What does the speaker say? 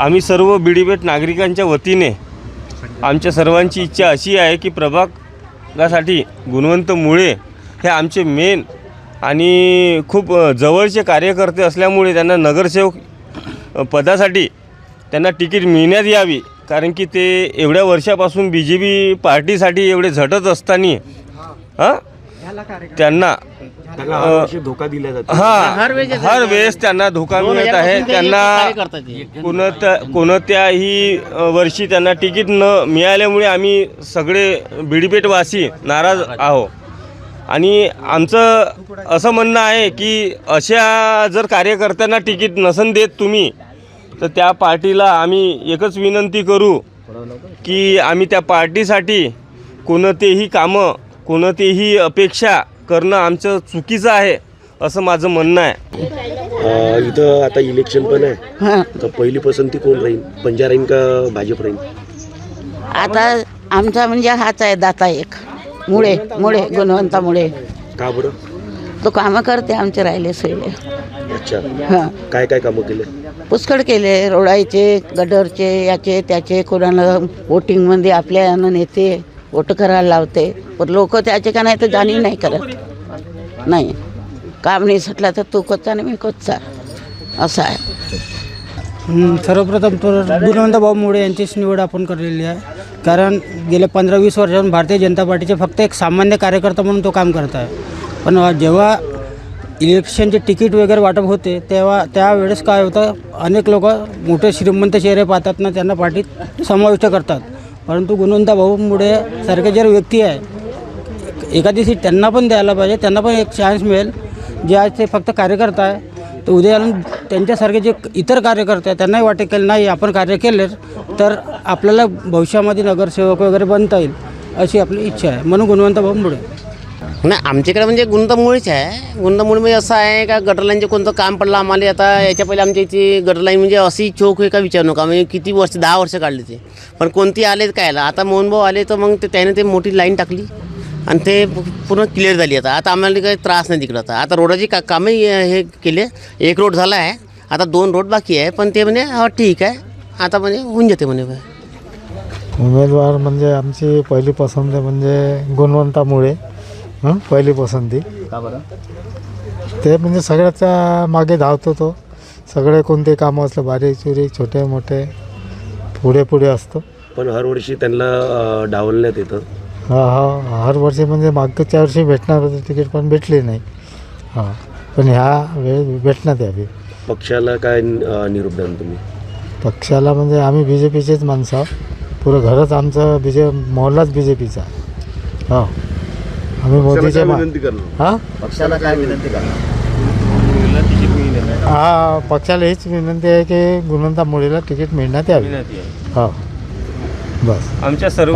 आम्ही सर्व बिडीबेट नागरिकांच्या वतीने आमच्या सर्वांची इच्छा अशी आहे की प्रभागासाठी गुणवंत मुळे हे आमचे मेन आणि खूप जवळचे कार्यकर्ते असल्यामुळे त्यांना नगरसेवक पदासाठी त्यांना तिकीट मिळण्यात यावी. कारण की ते एवढ्या वर्षापासून बी जे पी पार्टीसाठी एवढे झटत असताना हां त्यांना त्यांना हरवर्षी धोका दिला जातो. हा हर वेळेस त्यांना धोका मिळत आहे. त्यांना कोणत्या कोणत्याही वर्षी त्यांना तिकीट न मिळाल्यामुळे आम्ही सगळे बिडीपेटवासी नाराज आहो. आणि आमचं असं म्हणणं आहे की अशा जर कार्यकर्त्यांना तिकीट नसन देत तुम्ही तर त्या पार्टीला आम्ही एकच विनंती करू की आम्ही त्या पार्टीसाठी कोणतेही कामं कोणतीही अपेक्षा करणं आमचं चुकीचं आहे असं माझं म्हणणं आहे. अ, इथं आता इलेक्शन पण आहे. हां तर पहिली पसंती कोण राहील? पंजा राहील का भाजप राहील आता आमचा म्हणजे हाच आहे दाता एक. मुळे मुळे गुणवंता मुळे का बरं? तो कामं करते आमचे राहिले सोयले. अच्छा. हां. काय काय कामं केले? पुष्कळ केले. रोडायचे गडरचे याचे त्याचे कोणाला वोटिंगमध्ये आपल्या यानं नेते. वोट करायला लावते. पण लोक त्याचे का नाही तर जाणीव नाही करत. नाही. काम नाही सुटला तर तू कोचा आणि मी कोचा असं आहे. सर्वप्रथम तर गुणवंतभाऊ मुळे यांचीच निवड आपण केलेली आहे. कारण गेल्या पंधरा वीस वर्षांपासून भारतीय जनता पार्टीचे फक्त एक सामान्य कार्यकर्ता म्हणून तो काम करत आहे. पण जेव्हा इलेक्शनचे तिकीट वगैरे वाटप होते तेव्हा त्यावेळेस काय होतं अनेक लोक मोठे श्रीमंत चेहरे पाहतात ना त्यांना पार्टीत समाविष्ट करतात. परंतु गुणवंत भाऊ मुळे सारखे जर व्यक्ती आहे एखादी सीट त्यांना पण द्यायला पाहिजे त्यांना पण एक चान्स मिळेल. जे आज ते फक्त कार्यकर्ता आहे तर उद्या आणून त्यांच्यासारखे जे इतर कार्यकर्ते आहेत त्यांनाही वाटे की नाही आपण कार्य केले तर आपल्याला भविष्यामध्ये नगरसेवक वगैरे बनता येईल अशी आपली इच्छा आहे. म्हणून गुणवंत भाऊ मुळे नाही आमच्याकडे म्हणजे गुंतमुळीच आहे. गुंतमुळे म्हणजे असं आहे का गटरलाईनचे कोणतं काम पडलं आम्हाला? आता याच्या पहिले आमच्या इथे गटर लाईन म्हणजे अशी चोक आहे का विचारू नका. म्हणजे किती वर्ष दहा वर्ष काढले ते. पण कोणती आले काय आलं आता मोहनभाऊ आले तर मग ते त्याने ते मोठी लाईन टाकली. आणि ते पूर्ण क्लिअर झाली आता. आता आम्हाला काही त्रास नाही तिकडं आता. आता रोडाची का कामही हे केले. एक रोड झाला आहे. आता दोन रोड बाकी आहे. पण ते म्हणे हा ठीक आहे. आता म्हणजे होऊन जाते म्हणे. उमेदवार म्हणजे आमची पहिली पसंत आहे म्हणजे गुणवंतामुळे. हं? पहिली पसंती. ते म्हणजे सगळ्याच्या मागे धावतो तो. सगळे कोणते कामं असलं बारीक चुरी छोटे मोठे पुढे पुढे असतो. पण हरवर्षी त्यांना अ, डावलण्यात येतं. हा हा हर वर्षी म्हणजे मागच्या वर्षी भेटणार होते तिकीट पण भेटली नाही. हां पण ह्या वेळी भेटण्यात यावी पक्षाला काय अ, निरोप द्याल तुम्ही? पक्षाला म्हणजे आम्ही बी जे पीचेच माणसं आहोत. पुरं घरच आमचं बी जे मोहल्लाच बी जे पीचा हो. आम्ही मोदीचे मा हां? पक्षाला काय विनंती करणार? हा पक्षाला हीच विनंती आहे की गुणवंता मुलीला तिकीट मिळण्यात यावी. हो. बस. आमच्या सर्व